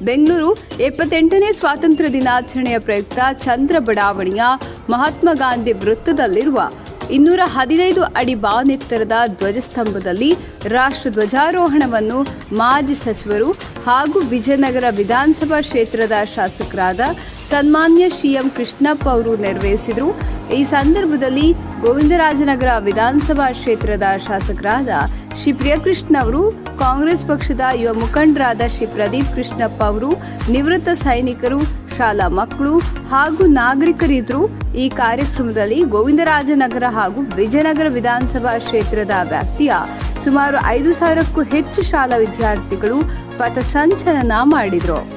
ಬೆಂಗಳೂರು ಎಪ್ಪತ್ತೆಂಟನೇ ಸ್ವಾತಂತ್ರ್ಯ ದಿನಾಚರಣೆಯ ಪ್ರಯುಕ್ತ ಚಂದ್ರ ಬಡಾವಣೆಯ ಮಹಾತ್ಮ ಗಾಂಧಿ ವೃತ್ತದಲ್ಲಿರುವ ಇನ್ನೂರ ಹದಿನೈದು ಅಡಿ ಬಾನೆತ್ತರದ ಧ್ವಜಸ್ತಂಭದಲ್ಲಿ ರಾಷ್ಟ್ರ ಧ್ವಜಾರೋಹಣವನ್ನು ಮಾಜಿ ಸಚಿವರು ಹಾಗೂ ವಿಜಯನಗರ ವಿಧಾನಸಭಾ ಕ್ಷೇತ್ರದ ಶಾಸಕರಾದ ಸನ್ಮಾನ್ಯ ಸಿಎಂ ಕೃಷ್ಣಪ್ಪ ಅವರು ನೆರವೇರಿಸಿದರು. ಈ ಸಂದರ್ಭದಲ್ಲಿ ಗೋವಿಂದರಾಜನಗರ ವಿಧಾನಸಭಾ ಕ್ಷೇತ್ರದ ಶಾಸಕರಾದ ಶ್ರೀ ಪ್ರಿಯಕೃಷ್ಣ ಅವರು ಕಾಂಗ್ರೆಸ್ ಪಕ್ಷದ ಯುವ ಮುಖಂಡರಾದ ಶ್ರೀ ಪ್ರದೀಪ್ ಕೃಷ್ಣಪ್ಪ ಅವರು, ನಿವೃತ್ತ ಸೈನಿಕರು, ಶಾಲಾ ಮಕ್ಕಳು ಹಾಗೂ ನಾಗರಿಕರಿದ್ದರು. ಈ ಕಾರ್ಯಕ್ರಮದಲ್ಲಿ ಗೋವಿಂದರಾಜನಗರ ಹಾಗೂ ವಿಜಯನಗರ ವಿಧಾನಸಭಾ ಕ್ಷೇತ್ರದ ವ್ಯಾಪ್ತಿಯ ಸುಮಾರು ಐದು ಸಾವಿರಕ್ಕೂ ಹೆಚ್ಚು ಶಾಲಾ ವಿದ್ಯಾರ್ಥಿಗಳು ಪಥಸಂಚಲನ ಮಾಡಿದರು.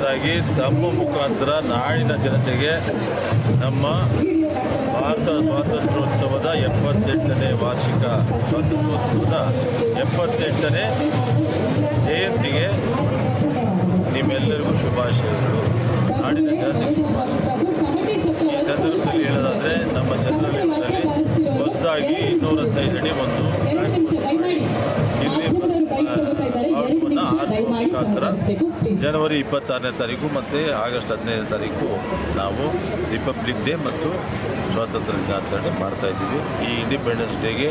ಮೊದಲನೆಯದಾಗಿ ತಮ್ಮ ಮುಖಾಂತರ ನಾಡಿನ ಜನತೆಗೆ ನಮ್ಮ ಭಾರತ ಸ್ವಾತಂತ್ರ್ಯೋತ್ಸವದ ಎಪ್ಪತ್ತೆಂಟನೇ ವಾರ್ಷಿಕ ಸ್ವಾತಂತ್ರ್ಯೋತ್ಸವದ ಎಪ್ಪತ್ತೆಂಟನೇ ಜಯಂತಿಗೆ ನಿಮ್ಮೆಲ್ಲರಿಗೂ ಶುಭಾಶಯಗಳು ನಾಡಿನ ಜನತೆಗೆ. ಈ ಸಂದರ್ಭದಲ್ಲಿ ಹೇಳೋದಾದರೆ ನಮ್ಮ ಚಂದ್ರಲಿಂಗದಲ್ಲಿ ಹೊಸದಾಗಿ ಇನ್ನೂರ ಹದಿನೈದು ಅಡಿ ಒಂದು ಮುಖಾಂತರ ಜನವರಿ ಇಪ್ಪತ್ತಾರನೇ ತಾರೀಕು ಮತ್ತು ಆಗಸ್ಟ್ ಹದಿನೈದನೇ ತಾರೀಕು ನಾವು ರಿಪಬ್ಲಿಕ್ ಡೇ ಮತ್ತು ಸ್ವಾತಂತ್ರ್ಯ ದಿನಾಚರಣೆ ಮಾಡ್ತಾಯಿದ್ದೀವಿ ಈ ಇಂಡಿಪೆಂಡೆನ್ಸ್ ಡೇಗೆ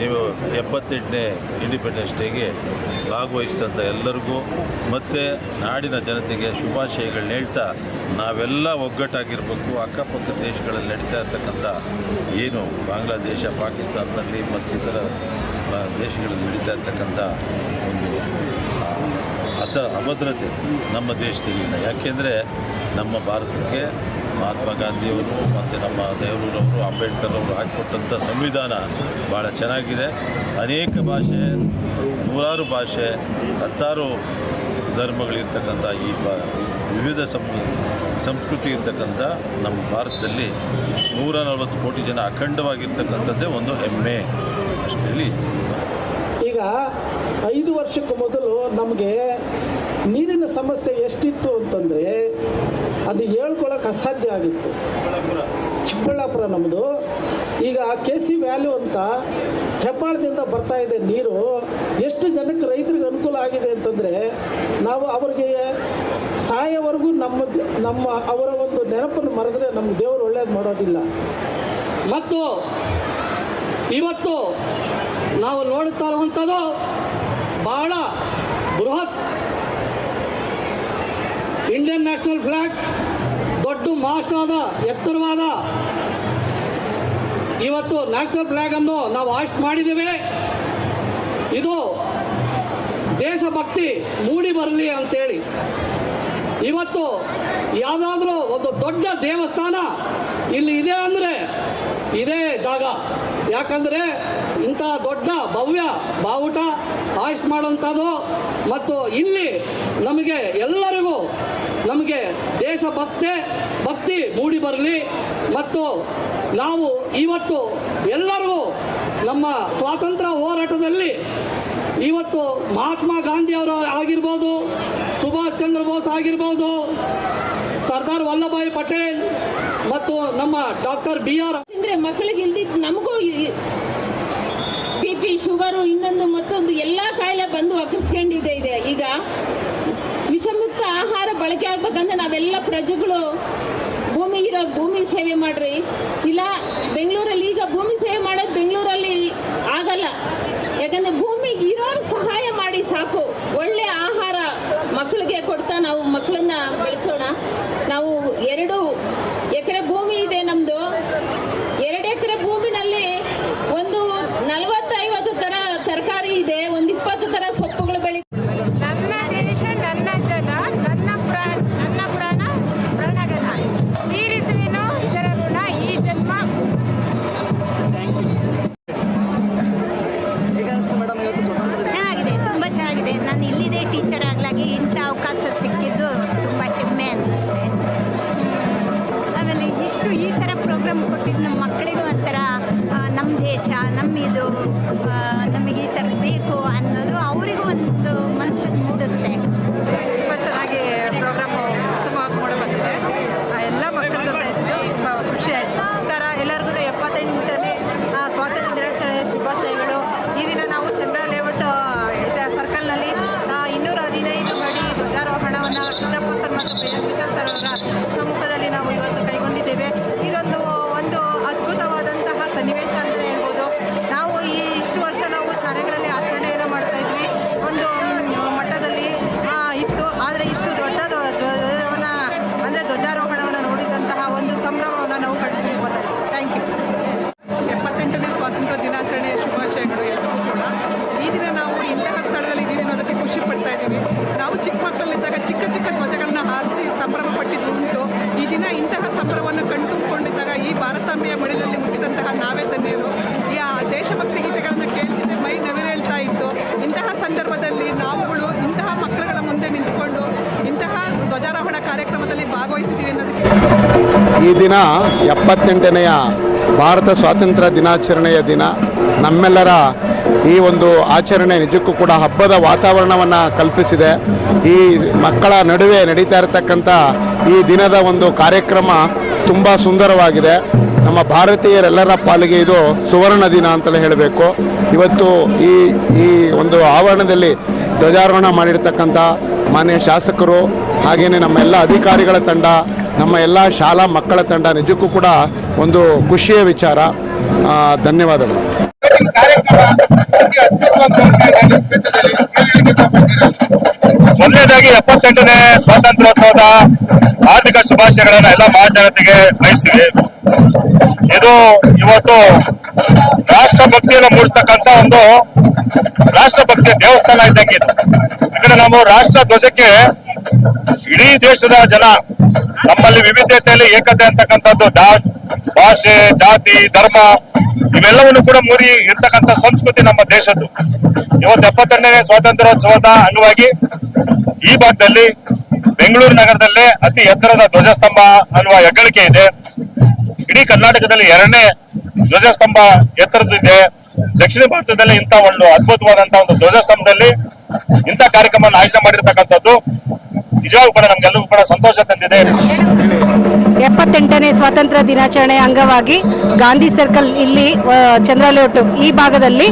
ನೀವು ಎಪ್ಪತ್ತೆಂಟನೇ ಇಂಡಿಪೆಂಡೆನ್ಸ್ ಡೇಗೆ ಭಾಗವಹಿಸಿದಂಥ ಎಲ್ಲರಿಗೂ ಮತ್ತು ನಾಡಿನ ಜನತೆಗೆ ಶುಭಾಶಯಗಳನ್ನ ಹೇಳ್ತಾ ನಾವೆಲ್ಲ ಒಗ್ಗಟ್ಟಾಗಿರಬೇಕು. ಅಕ್ಕಪಕ್ಕ ದೇಶಗಳಲ್ಲಿ ನಡೀತಾ ಇರ್ತಕ್ಕಂಥ ಏನು ಬಾಂಗ್ಲಾದೇಶ, ಪಾಕಿಸ್ತಾನದಲ್ಲಿ ಮತ್ತಿತರ ದೇಶಗಳಲ್ಲಿ ನಡೀತಾ ಇರ್ತಕ್ಕಂಥ ಒಂದು ಅತ ಅಭದ್ರತೆ ನಮ್ಮ ದೇಶದಲ್ಲಿ ಯಾಕೆಂದರೆ ನಮ್ಮ ಭಾರತಕ್ಕೆ ಮಹಾತ್ಮ ಗಾಂಧಿಯವರು ಮತ್ತು ನಮ್ಮ ನೆಹರೂರವರು ಅಂಬೇಡ್ಕರ್ ಅವರು ಹಾಕಿಕೊಟ್ಟಂಥ ಸಂವಿಧಾನ ಭಾಳ ಚೆನ್ನಾಗಿದೆ. ಅನೇಕ ಭಾಷೆ, ನೂರಾರು ಭಾಷೆ, ಹತ್ತಾರು ಧರ್ಮಗಳಿರ್ತಕ್ಕಂಥ ಈ ಬ ವಿವಿಧ ಸಂ ಸಂಸ್ಕೃತಿ ಇರ್ತಕ್ಕಂಥ ನಮ್ಮ ಭಾರತದಲ್ಲಿ ನೂರ ನಲವತ್ತು ಕೋಟಿ ಜನ ಅಖಂಡವಾಗಿರ್ತಕ್ಕಂಥದ್ದೇ ಒಂದು ಹೆಮ್ಮೆ. ಅಷ್ಟು ಹೇಳಿ ಈಗ ಐದು ವರ್ಷಕ್ಕೆ ಮೊದಲು ನಮಗೆ ನೀರಿನ ಸಮಸ್ಯೆ ಎಷ್ಟಿತ್ತು ಅಂತಂದರೆ ಅದು ಹೇಳ್ಕೊಳಕ್ಕೆ ಅಸಾಧ್ಯ ಆಗಿತ್ತು. ಚಿಕ್ಕಬಳ್ಳಾಪುರ ನಮ್ಮದು ಈಗ ಕೆ ಸಿ ವ್ಯಾಲ್ಯೂ ಅಂತ ಹೆಬ್ಬಾಳದಿಂದ ಬರ್ತಾ ಇದೆ ನೀರು. ಎಷ್ಟು ಜನಕ್ಕೆ ರೈತರಿಗೆ ಅನುಕೂಲ ಆಗಿದೆ ಅಂತಂದರೆ ನಾವು ಅವ್ರಿಗೆ ಸಾಯವರೆಗೂ ನಮ್ಮ ನಮ್ಮ ಅವರ ಒಂದು ನೆನಪನ್ನು ಮರೆದ್ರೆ ನಮ್ಮ ದೇವರು ಒಳ್ಳೇದು ಮಾಡೋದಿಲ್ಲ. ಮತ್ತು ಇವತ್ತು ನಾವು ನೋಡುತ್ತಾ ಇರುವಂಥದ್ದು ಬಹಳ ಬೃಹತ್ ಇಂಡಿಯನ್ ನ್ಯಾಷನಲ್ ಫ್ಲಾಗ್, ದೊಡ್ಡ ಮಾಸ್ಟಾದ ಎತ್ತರವಾದ ಇವತ್ತು ನ್ಯಾಷನಲ್ ಫ್ಲಾಗನ್ನು ನಾವು ಆಸ್ಟ್ ಮಾಡಿದ್ದೇವೆ. ಇದು ದೇಶಭಕ್ತಿ ಮೂಡಿ ಬರಲಿ ಅಂತೇಳಿ. ಇವತ್ತು ಯಾವುದಾದ್ರೂ ಒಂದು ದೊಡ್ಡ ದೇವಸ್ಥಾನ ಇಲ್ಲಿ ಇದೆ ಅಂದರೆ ಇದೇ ಜಾಗ. ಯಾಕಂದರೆ ಇಂಥ ದೊಡ್ಡ ಭವ್ಯ ಬಾವುಟ ಆಯ್ಸ್ ಮಾಡುವಂಥದ್ದು. ಮತ್ತು ಇಲ್ಲಿ ನಮಗೆ ಎಲ್ಲರಿಗೂ ನಮಗೆ ದೇಶಭಕ್ತಿ ಭಕ್ತಿ ಮೂಡಿ ಬರಲಿ. ಮತ್ತು ನಾವು ಇವತ್ತು ಎಲ್ಲರಿಗೂ ನಮ್ಮ ಸ್ವಾತಂತ್ರ್ಯ ಹೋರಾಟದಲ್ಲಿ ಇವತ್ತು ಮಹಾತ್ಮ ಗಾಂಧಿ ಅವರು ಆಗಿರ್ಬೋದು, ಸುಭಾಷ್ ಚಂದ್ರ ಬೋಸ್ ಆಗಿರ್ಬೋದು, ಸರ್ದಾರ್ ವಲ್ಲಭಾಯಿ ಪಟೇಲ್ ಮತ್ತು ನಮ್ಮ ಡಾಕ್ಟರ್ ಬಿ ಆರ್ ಮಕ್ಕಳಿಗೆ ಇಲ್ದಿದ್ ನಮಗೂ ಬಿ ಶುಗರು ಇನ್ನೊಂದು ಮತ್ತೊಂದು ಎಲ್ಲ ಕಾಯಿಲೆ ಬಂದು ಒಕ್ಕರ್ಸ್ಕೊಂಡಿದೆ ಇದೆ. ಈಗ ವಿಷಮುಕ್ತ ಆಹಾರ ಬಳಕೆ ಆಗ್ಬೇಕಂದ್ರೆ ನಾವೆಲ್ಲ ಪ್ರಜೆಗಳು ಭೂಮಿ ಇರೋ ಭೂಮಿ ಸೇವೆ ಮಾಡ್ರಿ. ಇಲ್ಲ, ಬೆಂಗಳೂರಲ್ಲಿ ಈಗ ಭೂಮಿ ಸೇವೆ ಮಾಡೋದು ಬೆಂಗಳೂರಲ್ಲಿ ಆಗಲ್ಲ. ಯಾಕಂದ್ರೆ ಭೂಮಿ ಇರೋರು ಸಹಾಯ ಮಾಡಿ ಸಾಕು. ಒಳ್ಳೆ ಆಹಾರ ಮಕ್ಕಳಿಗೆ ಕೊಡ್ತಾ ನಾವು ಮಕ್ಕಳನ್ನ ಈ ದಿನ ಎಪ್ಪತ್ತೆಂಟನೆಯ ಭಾರತ ಸ್ವಾತಂತ್ರ್ಯ ದಿನಾಚರಣೆಯ ದಿನ. ನಮ್ಮೆಲ್ಲರ ಈ ಒಂದು ಆಚರಣೆ ನಿಜಕ್ಕೂ ಕೂಡ ಹಬ್ಬದ ವಾತಾವರಣವನ್ನು ಕಲ್ಪಿಸಿದೆ. ಈ ಮಕ್ಕಳ ನಡುವೆ ನಡೀತಾ ಇರತಕ್ಕಂಥ ಈ ದಿನದ ಒಂದು ಕಾರ್ಯಕ್ರಮ ತುಂಬ ಸುಂದರವಾಗಿದೆ. ನಮ್ಮ ಭಾರತೀಯರೆಲ್ಲರ ಪಾಲಿಗೆ ಇದು ಸುವರ್ಣ ದಿನ ಅಂತಲೇ ಹೇಳಬೇಕು. ಇವತ್ತು ಈ ಈ ಒಂದು ಆವರಣದಲ್ಲಿ ಧ್ವಜಾರೋಹಣ ಮಾಡಿರ್ತಕ್ಕಂಥ ಮಾನ್ಯ ಶಾಸಕರು ಹಾಗೆಯೇ ನಮ್ಮ ಎಲ್ಲ ಅಧಿಕಾರಿಗಳ ತಂಡ, ನಮ್ಮ ಎಲ್ಲ ಶಾಲಾ ಮಕ್ಕಳ ತಂಡ ನಿಜಕ್ಕೂ ಕೂಡ ಒಂದು ಖುಷಿಯ ವಿಚಾರ. ಧನ್ಯವಾದಗಳು. ಮೊದಲನೇದಾಗಿ ಎಪ್ಪತ್ತೆಂಟನೇ ಸ್ವಾತಂತ್ರ್ಯೋತ್ಸವದ ಆರ್ಥಿಕ ಶುಭಾಶಯಗಳನ್ನು ಎಲ್ಲ ಮಹಾಜನತೆಗೆ ಬಯಸ್ತೀವಿ. ಇದು ಇವತ್ತು ರಾಷ್ಟ್ರಭಕ್ತಿಯನ್ನು ಮೂಡಿಸ್ತಕ್ಕಂತ ಒಂದು ರಾಷ್ಟ್ರಭಕ್ತಿಯ ದೇವಸ್ಥಾನ ಇದ್ದಂಗೆ ಇದು ಯಾಕಂದ್ರೆ ನಾವು ರಾಷ್ಟ್ರ ಧ್ವಜಕ್ಕೆ ಇಡೀ ದೇಶದ ಜನ ನಮ್ಮಲ್ಲಿ ವಿವಿಧತೆಯಲ್ಲಿ ಏಕತೆ ಅಂತಕ್ಕಂಥದ್ದು ಭಾಷೆ, ಜಾತಿ, ಧರ್ಮ, ಇವೆಲ್ಲವನ್ನು ಕೂಡ ಮುರಿ ಇರ್ತಕ್ಕಂಥ ಸಂಸ್ಕೃತಿ ನಮ್ಮ ದೇಶದ್ದು. ಇವತ್ತು ಎಪ್ಪತ್ತೆರಡನೇ ಸ್ವಾತಂತ್ರ್ಯೋತ್ಸವದ ಅಂಗವಾಗಿ ಈ ಭಾಗದಲ್ಲಿ ಬೆಂಗಳೂರು ನಗರದಲ್ಲೇ ಅತಿ ಎತ್ತರದ ಧ್ವಜಸ್ತಂಭ ಅನ್ನುವ ಹೆಗ್ಗಳಿಕೆ ಇದೆ. ಇಡೀ ಕರ್ನಾಟಕದಲ್ಲಿ ಎರಡನೇ ಧ್ವಜಸ್ತಂಭ ಎತ್ತರದಿದೆ ದಕ್ಷಿಣ ಭಾರತದಲ್ಲಿ ಇಂಥ ಒಂದು ಅದ್ಭುತವಾದಂತಹ ಒಂದು ಧ್ವಜಸ್ತಂಭದಲ್ಲಿ ಇಂತ ಕಾರ್ಯಕ್ರಮ ಆಯೋಜನೆ ಮಾಡಿರ್ತಕ್ಕಂಥದ್ದು ನಿಜವಾಗೂ ಕೂಡ ನಮ್ಗೆಲ್ಲರಿಗೂ ಕೂಡ ಸಂತೋಷ ತಂದಿದೆ. ಎಪ್ಪತ್ತೆಂಟನೇ ಸ್ವಾತಂತ್ರ್ಯ ದಿನಾಚರಣೆ ಅಂಗವಾಗಿ ಗಾಂಧಿ ಸರ್ಕಲ್ ಇಲ್ಲಿ ಚಂದ್ರಲೋಟು ಈ ಭಾಗದಲ್ಲಿ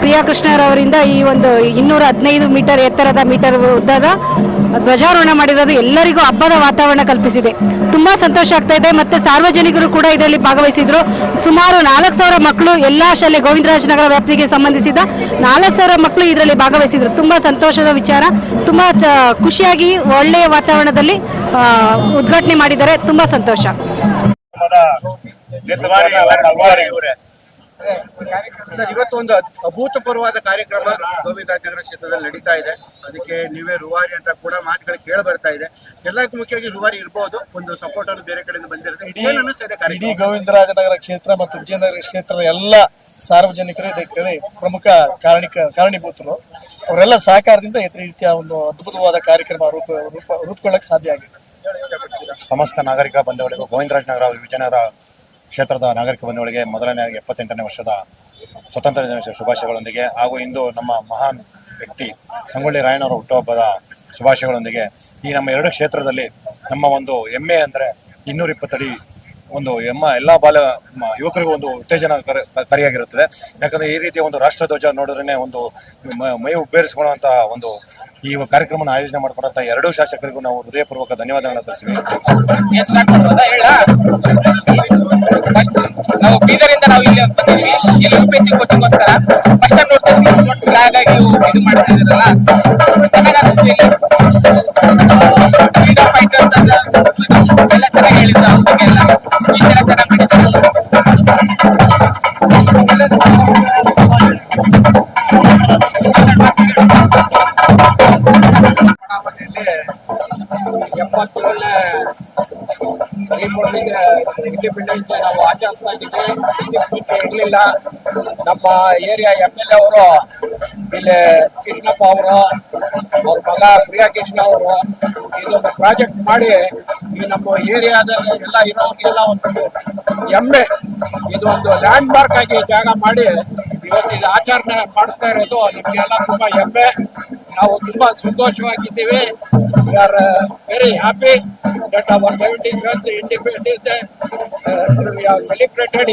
ಪ್ರಿಯಾ ಕೃಷ್ಣರವರಿಂದ ಈ ಒಂದು ಇನ್ನೂರ ಹದಿನೈದು ಮೀಟರ್ ಎತ್ತರದ ಮೀಟರ್ ಉದ್ದದ ಧ್ವಜಾರೋಹಣ ಮಾಡಿರೋದು ಎಲ್ಲರಿಗೂ ಹಬ್ಬದ ವಾತಾವರಣ ಕಲ್ಪಿಸಿದೆ. ತುಂಬಾ ಸಂತೋಷ ಆಗ್ತಾ ಇದೆ ಮತ್ತೆ ಸಾರ್ವಜನಿಕರು ಕೂಡ ಇದರಲ್ಲಿ ಭಾಗವಹಿಸಿದ್ರು. ಸುಮಾರು ನಾಲ್ಕು ಸಾವಿರ ಮಕ್ಕಳು ಎಲ್ಲಾ ಶಾಲೆ ಗೋವಿಂದರಾಜನಗರ ವ್ಯಾಪ್ತಿಗೆ ಸಂಬಂಧಿಸಿದ ನಾಲ್ಕು ಸಾವಿರ ಮಕ್ಕಳು ಇದರಲ್ಲಿ ಭಾಗವಹಿಸಿದ್ರು. ತುಂಬಾ ಸಂತೋಷದ ವಿಚಾರ. ತುಂಬಾ ಖುಷಿಯಾಗಿ ಒಳ್ಳೆಯ ವಾತಾವರಣದಲ್ಲಿ ಉದ್ಘಾಟನೆ ಮಾಡಿದ್ದಾರೆ. ತುಂಬಾ ಸಂತೋಷ. ಸರ್ ಇವತ್ತು ಒಂದು ಅಭೂತಪೂರ್ವವಾದ ಕಾರ್ಯಕ್ರಮ ಗೋವಿಂದರಾಜನಗರ ಕ್ಷೇತ್ರದಲ್ಲಿ ನಡೀತಾ ಇದೆ. ಅದಕ್ಕೆ ನೀವೇ ರೂವಾರಿ ಅಂತ ಕೂಡ ಮಾತುಗಳು ಕೇಳಿ ಬರ್ತಾ ಇದೆ. ಎಲ್ಲಕ್ಕೂ ಮುಖ್ಯವಾಗಿ ರೂವಾರಿ ಇರ್ಬೋದು. ಒಂದು ಸಪೋರ್ಟರ್ ಬೇರೆ ಕಡೆಯಿಂದ ಬಂದಿರುತ್ತೆ. ಇಡೀ ಇಡೀ ಗೋವಿಂದರಾಜನಗರ ಕ್ಷೇತ್ರ ಮತ್ತು ವಿಜಯನಗರ ಕ್ಷೇತ್ರದ ಎಲ್ಲ ಸಾರ್ವಜನಿಕರು ಇದಕ್ಕೆ ಪ್ರಮುಖ ಕಾರಣಿಕ ಕಾರಣೀಭೂತರು ಅವರೆಲ್ಲ ಸಹಕಾರದಿಂದ ಈ ರೀತಿಯ ಒಂದು ಅದ್ಭುತವಾದ ಕಾರ್ಯಕ್ರಮ ರೂಪ ರೂಪ ರೂಪುಗೊಳ್ಳಕ್ಕೆ ಸಾಧ್ಯ ಆಗಿದೆ. ಸಮಸ್ತ ನಾಗರಿಕ ಬಂಧುಗಳಿಗೂ ಗೋವಿಂದರಾಜನಗರ ವಿಜಯನಗರ ಕ್ಷೇತ್ರದ ನಾಗರಿಕ ಬಂಧುಗಳಿಗೆ ಮೊದಲನೇ ಎಪ್ಪತ್ತೆಂಟನೇ ವರ್ಷದ ಸ್ವತಂತ್ರ ದಿನಾಚರಣೆ ಶುಭಾಶಯಗಳೊಂದಿಗೆ ಹಾಗೂ ಇಂದು ನಮ್ಮ ಮಹಾನ್ ವ್ಯಕ್ತಿ ಸಂಗೊಳ್ಳಿ ರಾಯಣ್ಣವರ ಹುಟ್ಟುಹಬ್ಬದ ಶುಭಾಶಯಗಳೊಂದಿಗೆ ಈ ನಮ್ಮ ಎರಡು ಕ್ಷೇತ್ರದಲ್ಲಿ ನಮ್ಮ ಒಂದು ಹೆಮ್ಮೆ ಅಂದರೆ ಇನ್ನೂರ ಇಪ್ಪತ್ತಡಿ ಒಂದು ಎಮ್ಮ ಎಲ್ಲ ಬಾಲ ಯುವಕರಿಗೂ ಒಂದು ಉತ್ತೇಜನ ಕರ- ಕರಿಯಾಗಿರುತ್ತದೆ. ಯಾಕಂದ್ರೆ ಈ ರೀತಿಯ ಒಂದು ರಾಷ್ಟ್ರಧ್ವಜ ನೋಡಿದ್ರೆ ಒಂದು ಮ- ಉಬ್ಬೇರಿಸಿಕೊಳ್ಳುವಂತಹ ಒಂದು ಈ ಕಾರ್ಯಕ್ರಮವನ್ನು ಆಯೋಜನೆ ಮಾಡಿಕೊಂಡಂತ ಎರಡೂ ಶಾಸಕರಿಗೂ ನಾವು ಹೃದಯಪೂರ್ವಕ ಧನ್ಯವಾದಗಳನ್ನು ಬೀದರಿಂದ ನಾವು ಇಲ್ಲಿ ಯು ಪಿ ಎಸ್ ಸಿ ಕೋಚಿಂಗ್ಗೋಸ್ಕರ ಫಸ್ಟ್ ಟೈಮ್ ನೋಡ್ತಾ ಇದ್ವಿ ಫ್ಲಾಗ್ ಆಗಿ ಇದು ಮಾಡ್ತಾ ಇದ್ರಲ್ಲ ಚೆನ್ನಾಗಿ ಅನಿಸ್ತು ಇಲ್ಲಿ. ಫ್ರೀಡಮ್ ಫೈಟರ್ಸ್ ಅಂತ ಎಲ್ಲ ಚೆನ್ನಾಗಿ ಹೇಳಿದ್ರು ಅವ್ರ ಬಗ್ಗೆ ಎಲ್ಲ. ತರ ಚೆನ್ನಾಗಿ ಮಾಡಿದ್ದಾರೆ ಎಪ್ಪತ್ತೇಳನೇ ಇಂಡಿಪೆಂಡೆನ್ಸ್ ಡೇ ನಾವು ಆಚರಿಸ್ತಾ ಇದ್ದೀವಿ. ಇರಲಿಲ್ಲ ನಮ್ಮ ಏರಿಯಾ ಎಂ ಎಲ್ ಎ ಅವರು, ಇಲ್ಲಿ ಕೃಷ್ಣಪ್ಪ ಅವರು, ಅವ್ರ ಮಗ ಪ್ರಿಯಾ ಕೃಷ್ಣ ಅವರು ಇದೊಂದು ಪ್ರಾಜೆಕ್ಟ್ ಮಾಡಿ ಈ ನಮ್ಮ ಏರಿಯಾದಲ್ಲಿ ಎಲ್ಲ ಇರೋರಿಗೆಲ್ಲ ಒಂದು ಹೆಮ್ಮೆ ಇದೊಂದು ಲ್ಯಾಂಡ್ ಮಾರ್ಕ್ ಆಗಿ ಜಾಗ ಮಾಡಿ ಇವತ್ತು ಇದು ಆಚರಣೆ ಮಾಡಿಸ್ತಾ ಇರೋದು. ನಿಮಗೆಲ್ಲ ತುಂಬಾ ಹೆಮ್ಮೆ ನಾವು ತುಂಬಾ ಸಂತೋಷವಾಗಿದ್ದೀವಿ. We are very happy that our seventy seventh independence are celebrated